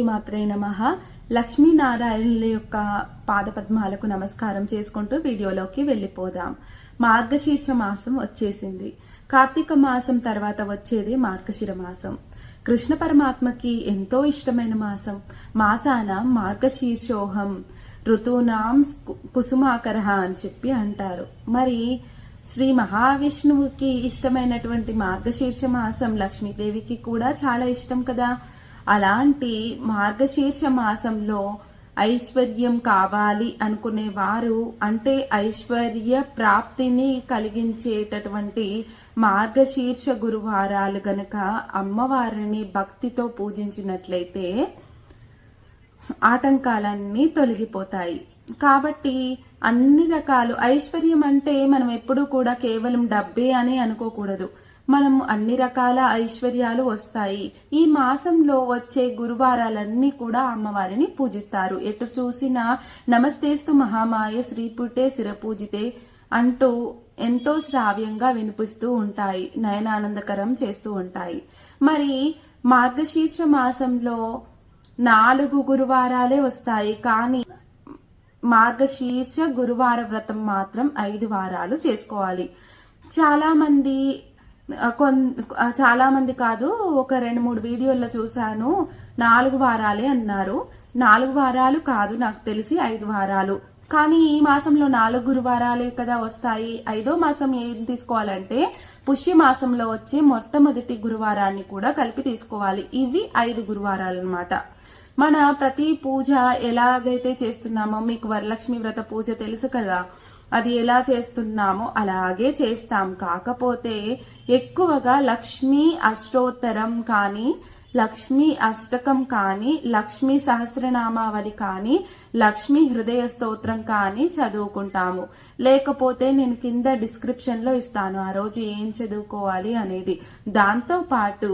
మాత్రే నమ. లక్ష్మీనారాయణుల యొక్క పాదపద్మాలకు నమస్కారం చేసుకుంటూ వీడియోలోకి వెళ్ళిపోదాం. మార్గశీర్ష మాసం వచ్చేసింది. కార్తీక మాసం తర్వాత వచ్చేది మార్గశిర మాసం. కృష్ణ పరమాత్మకి ఎంతో ఇష్టమైన మాసం. మాసాన మార్గశీర్షోహం. ఋతూనాం కు- కుసుమాకర అని చెప్పి అంటారు. మరి శ్రీ మహావిష్ణువుకి ఇష్టమైనటువంటి మార్గశీర్ష మాసం లక్ష్మీదేవికి కూడా చాలా ఇష్టం కదా. అలాంటి మార్గశీర్ష మాసంలో ఐశ్వర్యం కావాలి అనుకునే వారు అంటే ఐశ్వర్య ప్రాప్తిని కలిగించేటటువంటి మార్గశీర్ష గురువారాలు గనక అమ్మవారిని భక్తితో పూజించినట్లయితే ఆటంకాలన్నీ తొలగిపోతాయి. కాబట్టి అన్ని రకాలు ఐశ్వర్యం అంటే మనం ఎప్పుడూ కూడా కేవలం డబ్బే అని అనుకోకూడదు. మనం అన్ని రకాల ఐశ్వర్యాలు వస్తాయి. ఈ మాసంలో వచ్చే గురువారాలన్నీ కూడా అమ్మవారిని పూజిస్తారు. ఎటు చూసినా నమస్తేస్తు మహామాయ శ్రీపుట్టే శిరపూజితే అంటూ ఎంతో శ్రావ్యంగా వినిపిస్తూ ఉంటాయి. నయనానందకరం చేస్తూ ఉంటాయి. మరి మార్గశీర్ష మాసంలో నాలుగు గురువారాలే వస్తాయి. కానీ మార్గశీర్ష గురువార వ్రతం మాత్రం ఐదు వారాలు చేసుకోవాలి. చాలా మంది కొన్ చాలామంది కాదు ఒక రెండు మూడు వీడియోల్లో చూశాను. నాలుగు వారాలే అన్నారు. నాలుగు వారాలు కాదు నాకు తెలిసి ఐదు వారాలు. కానీ ఈ మాసంలో నాలుగు గురువారాలే కదా వస్తాయి. ఐదో మాసం ఏం తీసుకోవాలంటే పుష్య మాసంలో వచ్చే మొట్టమొదటి గురువారాన్ని కూడా కలిపి తీసుకోవాలి. ఇవి ఐదు గురువారాలు అన్నమాట మన ప్రతి పూజ ఎలాగైతే చేస్తున్నామో మీకు వరలక్ష్మి వ్రత పూజ తెలుసు కదా అది ఎలా చేస్తున్నామో అలాగే చేస్తాం. కాకపోతే ఎక్కువగా లక్ష్మీ అష్టోత్తరం కానీ లక్ష్మీ అష్టకం కానీ లక్ష్మీ సహస్రనామావళి కానీ లక్ష్మీ హృదయ స్తోత్రం కానీ చదువుకుంటాము. లేకపోతే నేను కింద డిస్క్రిప్షన్లో ఇస్తాను ఆ రోజు ఏం చదువుకోవాలి అనేది. దాంతోపాటు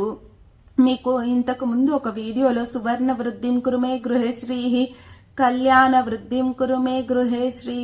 మీకు ఇంతకు ముందు ఒక వీడియోలో సువర్ణ వృద్ధిం కురుమే గృహశ్రీ కళ్యాణ వృద్ధిం కురుమే గృహేశ్రీ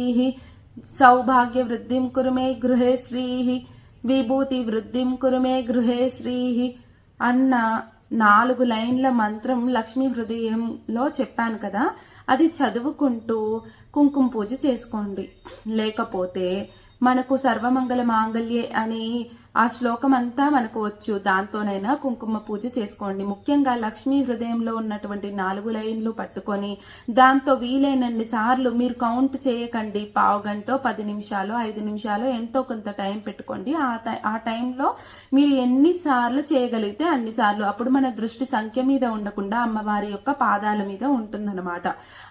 సౌభాగ్య వృద్ధిం కురుమే గృహశ్రీ విభూతి వృద్ధిం కురుమే గృహే శ్రీ అన్న నాలుగు లైన్ల మంత్రం లక్ష్మీ హృదయంలో చెప్పాను కదా. అది చదువుకుంటూ కుంకుమ పూజ చేసుకోండి. లేకపోతే మనకు సర్వమంగళ మాంగళ్యే అని ఆ శ్లోకం అంతా మనకు వచ్చు. దాంతోనైనా కుంకుమ పూజ చేసుకోండి. ముఖ్యంగా లక్ష్మీ హృదయంలో ఉన్నటువంటి నాలుగు లైన్లు పట్టుకొని దాంతో వీలైనన్ని సార్లు మీరు కౌంట్ చేయకండి. పావు గంట పది నిమిషాలు ఐదు నిమిషాలు ఎంతో కొంత టైం పెట్టుకోండి. ఆ టై- ఆ టైంలో మీరు ఎన్ని సార్లు చేయగలిగితే అన్ని సార్లు. అప్పుడు మన దృష్టి సంఖ్య మీద ఉండకుండా అమ్మవారి యొక్క పాదాల మీద ఉంటుందన్నమాట.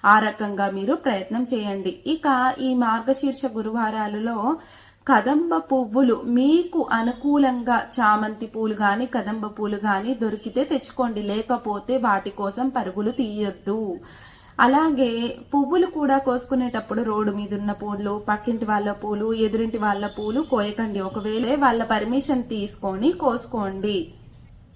ఆ రకంగా మీరు ప్రయత్నం చేయండి. ఇక ఈ మార్గశీర్ష గురువారాలలో కదంబ పువ్వులు మీకు అనుకూలంగా చామంతి పూలు కానీ కదంబ పూలు కానీ దొరికితే తెచ్చుకోండి. లేకపోతే వాటి కోసం పరుగులు తీయొద్దు. అలాగే పువ్వులు కూడా కోసుకునేటప్పుడు రోడ్డు మీద ఉన్న పూలు పక్కింటి వాళ్ళ పూలు ఎదురింటి వాళ్ళ పూలు కోయకండి. ఒకవేళ వాళ్ళ పర్మిషన్ తీసుకొని కోసుకోండి.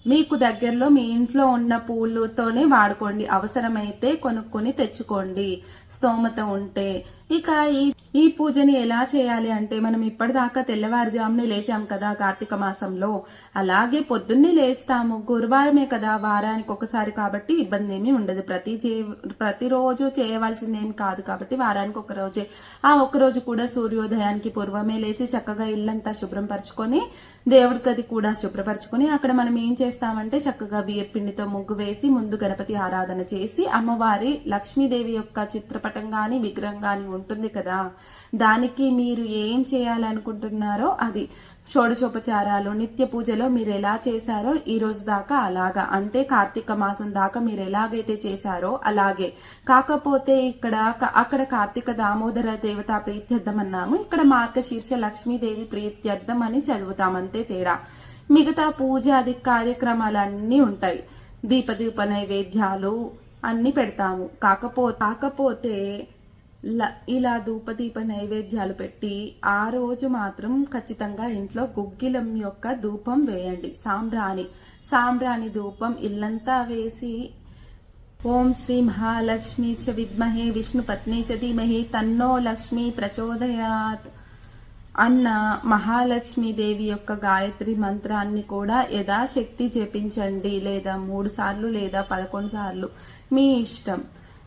మీకు దగ్గరలో మీ ఇంట్లో ఉన్న పూలతోనే వాడుకోండి. అవసరమైతే కొనుక్కొని తెచ్చుకోండి. స్తోమత ఉంటే. ఇక ఈ ఈ పూజని ఎలా చేయాలి అంటే మనం ఇప్పటిదాకా తెల్లవారుజామునే లేచాం కదా కార్తీక మాసంలో. అలాగే పొద్దున్నే లేస్తాము. గురువారమే కదా వారానికి ఒకసారి కాబట్టి ఇబ్బంది ఏమీ ఉండదు. ప్రతి చే ప్రతిరోజు చేయవలసిందేం కాదు కాబట్టి వారానికి ఒక రోజే. ఆ ఒక రోజు కూడా సూర్యోదయానికి పూర్వమే లేచి చక్కగా ఇల్లంతా శుభ్రం పరుచుకొని దేవుడి గది కూడా శుభ్రపరచుకొని అక్కడ మనం ఏం చేస్తాం? చేస్తామంటే చక్కగా బియ్యపిండితో ముగ్గు వేసి ముందు గణపతి ఆరాధన చేసి అమ్మవారి లక్ష్మీదేవి యొక్క చిత్రపటం గాని విగ్రహం గాని ఉంటుంది కదా. దానికి మీరు ఏం చేయాలనుకుంటున్నారో అది షోడశోపచారాలు నిత్య పూజలో మీరు ఎలా చేశారో ఈ రోజు దాకా అలాగా. అంటే కార్తీక మాసం దాకా మీరు ఎలాగైతే చేశారో అలాగే. కాకపోతే ఇక్కడ అక్కడ కార్తీక దామోదర దేవత ప్రీత్యర్థం అన్నాము ఇక్కడ మార్గశీర్ష లక్ష్మీదేవి ప్రీత్యర్థం అని చదువుతాం. అంతే తేడా. మిగతా పూజాది కార్యక్రమాలన్నీ ఉంటాయి. దీపదీప నైవేద్యాలు అన్ని పెడతాము. కాకపో కాకపోతే ల- ఇలా ధూపదీప నైవేద్యాలు పెట్టి ఆ రోజు మాత్రం ఖచ్చితంగా ఇంట్లో గుగ్గిలం యొక్క ధూపం వేయండి. సాంబ్రాణి సాంబ్రాణి ధూపం ఇల్లంతా వేసి ఓం శ్రీ మహాలక్ష్మి చ విద్మహే విష్ణు పత్ని చ ధీమహి తన్నో లక్ష్మి ప్రచోదయాత్. అన్న మహాలక్ష్మీదేవి యొక్క గాయత్రి మంత్రాన్ని కూడా యథాశక్తి జపించండి లేదా మూడు సార్లు లేదా పదకొండు సార్లు మీ ఇష్టం.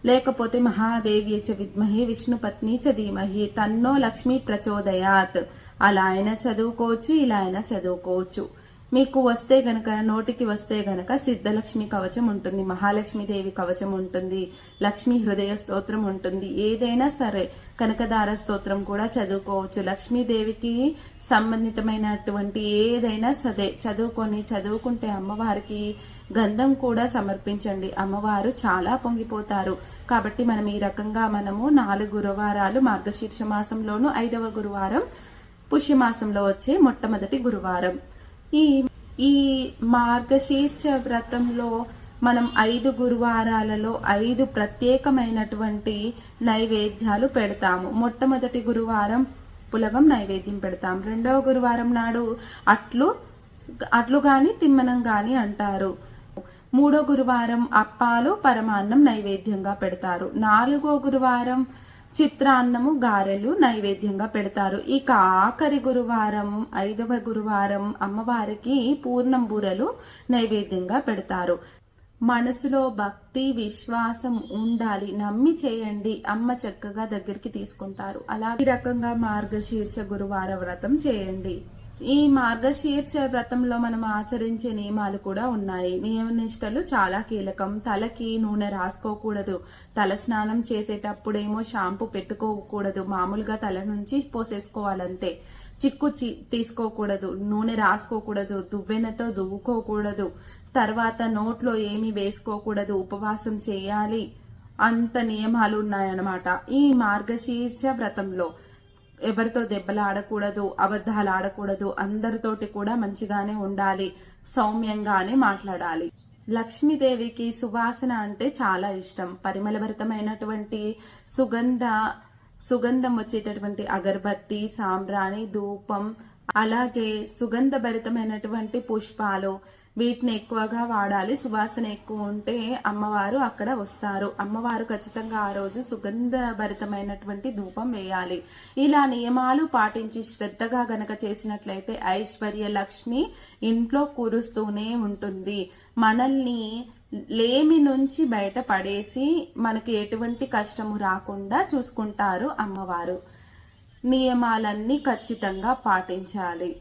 లేకపోతే మహాదేవి చ విద్మహే విష్ణుపత్ని చ ధీమహి తన్నో లక్ష్మీ ప్రచోదయాత్. అలా అయినా చదువుకోవచ్చు ఇలా అయినా చదువుకోవచ్చు. మీకు వస్తే గనక నోటికి వస్తే గనక సిద్ధలక్ష్మి కవచం ఉంటుంది మహాలక్ష్మీదేవి కవచం ఉంటుంది లక్ష్మీ హృదయ స్తోత్రం ఉంటుంది. ఏదైనా సరే కనకదార స్తోత్రం కూడా చదువుకోవచ్చు. లక్ష్మీదేవికి సంబంధితమైనటువంటి ఏదైనా సరే చదువుకొని చదువుకుంటే అమ్మవారికి గంధం కూడా సమర్పించండి. అమ్మవారు చాలా పొంగిపోతారు. కాబట్టి మనం ఈ రకంగా మనము నాలుగు గురువారాలు మార్గశీర్ష మాసంలోను ఐదవ గురువారం పుష్యమాసంలో వచ్చే మొట్టమొదటి గురువారం. ఈ ఈ మార్గశీర్ష వ్రతంలో మనం ఐదు గురువారాలలో ఐదు ప్రత్యేకమైనటువంటి నైవేద్యాలు పెడతాము. మొట్టమొదటి గురువారం పులగం నైవేద్యం పెడతాం. రెండవ గురువారం నాడు అట్లు అట్లు గాని తిమ్మనం గాని అంటారు. మూడో గురువారం అప్పాలు పరమాన్నం నైవేద్యంగా పెడతారు. నాలుగో గురువారం చిత్రాన్నము గారెలు నైవేద్యంగా పెడతారు. ఇక ఆఖరి గురువారం ఐదవ గురువారం అమ్మవారికి పూర్ణం బూరలు నైవేద్యంగా పెడతారు. మనసులో భక్తి విశ్వాసం ఉండాలి. నమ్మి చేయండి. అమ్మ చక్కగా దగ్గరికి తీసుకుంటారు. అలా ఈ రకంగా మార్గశీర్ష గురువార వ్రతం చేయండి. ఈ మార్గశీర్ష వ్రతంలో మనం ఆచరించే నియమాలు కూడా ఉన్నాయి. నియమ నిష్టలు చాలా కీలకం. తలకి నూనె రాసుకోకూడదు. తల స్నానం చేసేటప్పుడేమో షాంపూ పెట్టుకోకూడదు. మామూలుగా తల నుంచి పోసేసుకోవాలంతే. చిక్కు చి- తీసుకోకూడదు. నూనె రాసుకోకూడదు. దువ్వెనతో దువ్వుకోకూడదు. తర్వాత నోట్లో ఏమి వేసుకోకూడదు. ఉపవాసం చేయాలి. అంత నియమాలు ఉన్నాయన్నమాట. ఈ మార్గశీర్ష వ్రతంలో ఎవరితో దెబ్బలు ఆడకూడదు అబద్ధాలు ఆడకూడదు అందరితోటి కూడా మంచిగానే ఉండాలి సౌమ్యంగానే మాట్లాడాలి. లక్ష్మీదేవికి సువాసన అంటే చాలా ఇష్టం. పరిమళభరితమైనటువంటి సుగంధ సుగంధం వచ్చేటటువంటి అగరబత్తి సాంబ్రాణి ధూపం అలాగే సుగంధభరితమైనటువంటి పుష్పాలు వీటిని ఎక్కువగా వాడాలి. సువాసన ఎక్కువ ఉంటే అమ్మవారు అక్కడ వస్తారు. అమ్మవారు ఖచ్చితంగా ఆ రోజు సుగంధభరితమైనటువంటి ధూపం వేయాలి. ఇలా నియమాలు పాటించి శ్రద్ధగా గనక చేసినట్లయితే ఐశ్వర్య లక్ష్మి ఇంట్లో కురుస్తూనే ఉంటుంది. మనల్ని లేమి నుంచి బయట పడేసి మనకి ఎటువంటి కష్టము రాకుండా చూసుకుంటారు అమ్మవారు. నియమాలన్నీ ఖచ్చితంగా పాటించాలి.